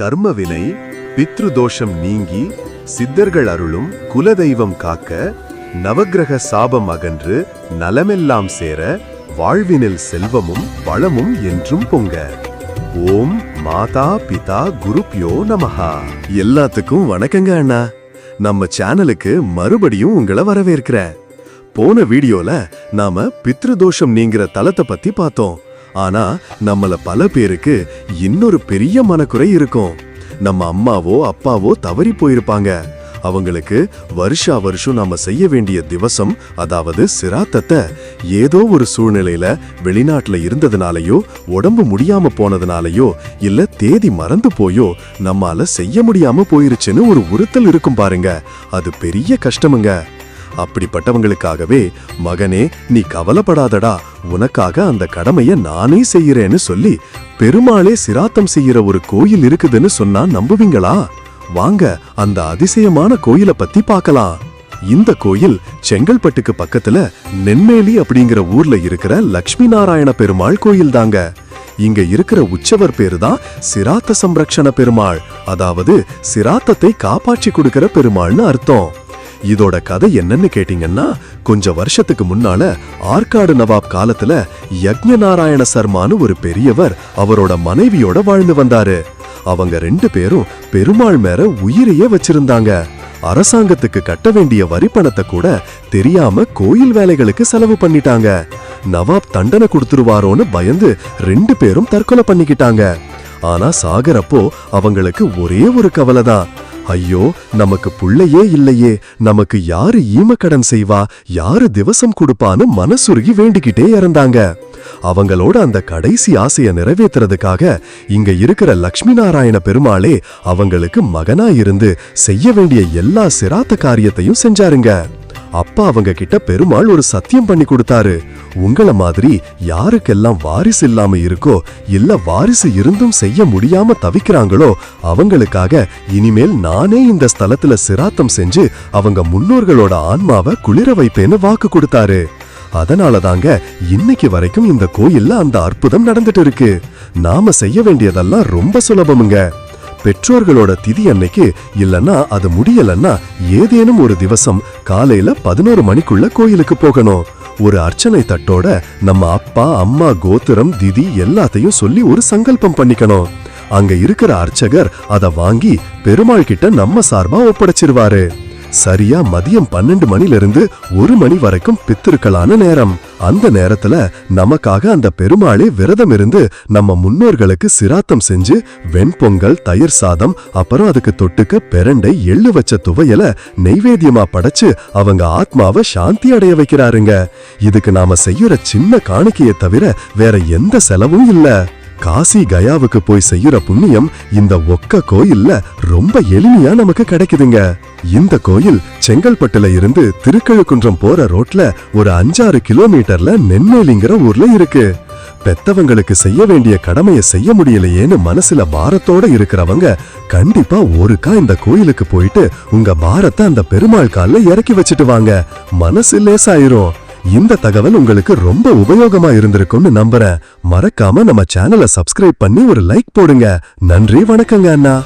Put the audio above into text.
கர்மவினை பித்ருதோஷம் நீங்கி சித்தர்கள் அருளும் குலதெய்வம் காக்க நவக்கிரக சாபம் அகன்று நலமெல்லாம் சேர வாழ்வினில் செல்வமும் வளமும் என்றும் பொங்க. ஓம் மாதா பிதா குருப்யோ நமஹா. எல்லாத்துக்கும் வணக்கங்க அண்ணா. நம்ம சேனலுக்கு மறுபடியும் உங்களை வரவேற்கிறேன். போன வீடியோல நாம பித்ருதோஷம் நீங்கிற தலத்தை பத்தி பார்த்தோம். ஆனா நம்மள பல பேருக்கு இன்னொரு பெரிய மனக்குறை இருக்கும். நம்ம அம்மாவோ அப்பாவோ தவறி போயிருப்பாங்க. அவங்களுக்கு வருஷா வருஷம் நாம செய்ய வேண்டிய திவசம் அதாவது சிராத்தத்தை ஏதோ ஒரு சூழ்நிலையில வெளிநாட்டுல இருந்ததுனாலயோ உடம்பு முடியாம போனதுனாலயோ இல்ல தேதி மறந்து போயோ நம்மால செய்ய முடியாம போயிருச்சுன்னு ஒரு உறுத்தல் இருக்கும் பாருங்க. அது பெரிய கஷ்டமுங்க. அப்படிப்பட்டவங்களுக்காகவே மகனே நீ கவலைப்படாதடா. உனக்காக அந்த கடமைய நானே செய்யறேன்னு சொல்லி பெருமாளே சிராத்தம் செய்யற ஒரு கோயில் இருக்குதுன்னு சொன்னா நம்புவீங்களா? வாங்க அந்த அதிசயமான கோயில பத்தி பார்க்கலாம். இந்த கோயில் செங்கல்பட்டுக்கு பக்கத்துல நென்மேலி அப்படிங்கிற ஊர்ல இருக்கிற லக்ஷ்மி நாராயண பெருமாள் கோயில் தாங்க இங்க இருக்கிற உற்சவர் பேரு தான் சிராத்த சம்ரக்ஷண பெருமாள். அதாவது சிராத்தத்தை காப்பாற்றி கொடுக்கிற பெருமாள்னு அர்த்தம். இதோட கதை என்னன்னு கேட்டீங்கன்னா கொஞ்ச வருஷத்துக்கு முன்னால ஆற்காடு நவாப் காலத்துல யக்ஞ நாராயண சர்மான்னு ஒரு பெரியவர் அவரோட மனைவியோட வாழ்ந்து வந்தாரு. அவங்க ரெண்டு பேரும் பெருமாள் மேல உயிரையே வச்சிருந்தாங்க. அரசாங்கத்துக்கு கட்ட வேண்டிய வரி பணத்தை கூட தெரியாம கோயில் வேலைகளுக்கு செலவு பண்ணிட்டாங்க. நவாப் தண்டனை கொடுத்துருவாரோன்னு பயந்து ரெண்டு பேரும் தற்கொலை பண்ணிக்கிட்டாங்க. ஆனா சாகரப்போ அவங்களுக்கு ஒரே ஒரு கவலை தான் ஐயோ நமக்கு புள்ளையே இல்லையே. நமக்கு யாரு ஈமக்கடன் செய்வா? யாரு திவசம் கொடுப்பான்னு மனசுருகி வேண்டிக்கிட்டே இறந்தாங்க. அவங்களோட அந்த கடைசி ஆசைய நிறைவேத்துறதுக்காக இங்க இருக்கிற லக்ஷ்மி நாராயண பெருமாளே அவங்களுக்கு மகனா இருந்து செய்ய வேண்டிய எல்லா சிராத்த காரியத்தையும் செஞ்சாருங்க. அப்பா அவங்க கிட்ட பெருமாள் ஒரு சத்தியம் பண்ணி கொடுத்தாரு. உங்கள மாதிரி யாருக்கெல்லாம் வாரிசு இல்லாம இருக்கோ இல்ல வாரிசு இருந்தும் செய்ய முடியாம தவிக்கிறாங்களோ அவங்களுக்காக இனிமேல் நானே இந்த ஸ்தலத்துல சிராத்தம் செஞ்சு அவங்க முன்னோர்களோட ஆன்மாவை குளிர வைப்பேன்னு வாக்கு கொடுத்தாரு. அதனால தாங்க இன்னைக்கு வரைக்கும் இந்த கோயில்ல அந்த அற்புதம் நடந்துட்டு இருக்கு. நாம செய்ய வேண்டியதெல்லாம் ரொம்ப சுலபமுங்க. பெற்றோர்களோட திதி அன்னைக்கு இல்லனா அது முடியலன்னா ஏதேனும் ஒரு திவசம் காலையில பதினோரு மணிக்குள்ள கோயிலுக்கு போகணும். ஒரு அர்ச்சனை தட்டோட நம்ம அப்பா அம்மா கோத்திரம் திதி எல்லாத்தையும் சொல்லி ஒரு சங்கல்பம் பண்ணிக்கணும். அங்க இருக்கிற அர்ச்சகர் அத வாங்கி பெருமாள் கிட்ட நம்ம சார்பா ஒப்படைச்சிருவாரு. சரியா மதியம் பன்னெண்டு மணில இருந்து ஒரு மணி வரைக்கும் பித்திருக்கலான நேரம். அந்த நேரத்துல நமக்காக அந்த பெருமாளே விரதம் இருந்து நம்ம முன்னோர்களுக்கு சிராத்தம் செஞ்சு வெண்பொங்கல் தயிர் சாதம் அப்புறம் அதுக்கு தொட்டுக்க பெரண்டை எள்ளு வச்ச துவையல நெய்வேத்தியமா படைச்சு அவங்க ஆத்மாவை சாந்தி அடைய வைக்கிறாருங்க. இதுக்கு நாம செய்யற சின்ன காணிக்கையை தவிர வேற எந்த செலவும் இல்ல. காசி கயாவுக்கு போய் செய்யற புண்ணியம் இந்த ஒக்க கோயில்ல ரொம்ப எளிமையா நமக்கு கிடைக்குதுங்க. இந்த கோயில் செங்கல்பட்டுல இருந்து திருக்கழுக்குன்றம் போற ரோட்ல ஒரு அஞ்சாறு கிலோமீட்டர்ல நென்மேலிங்கிற ஊர்ல இருக்கு. பெத்தவங்களுக்கு செய்ய வேண்டிய கடமையை செய்ய முடியலையேன்னு மனசுல பாரத்தோட இருக்கிறவங்க கண்டிப்பா ஒருக்கா இந்த கோயிலுக்கு போயிட்டு உங்க பாரத்தை அந்த பெருமாள் கால்ல இறக்கி வச்சுட்டு வாங்க. மனசு லேசாயிரும். இந்த தகவல் உங்களுக்கு ரொம்ப உபயோகமா இருந்திருக்கும்னு நம்புறேன். மறக்காம நம்ம சேனலை சப்ஸ்கிரைப் பண்ணி ஒரு லைக் போடுங்க. நன்றி வணக்கங்க அண்ணா.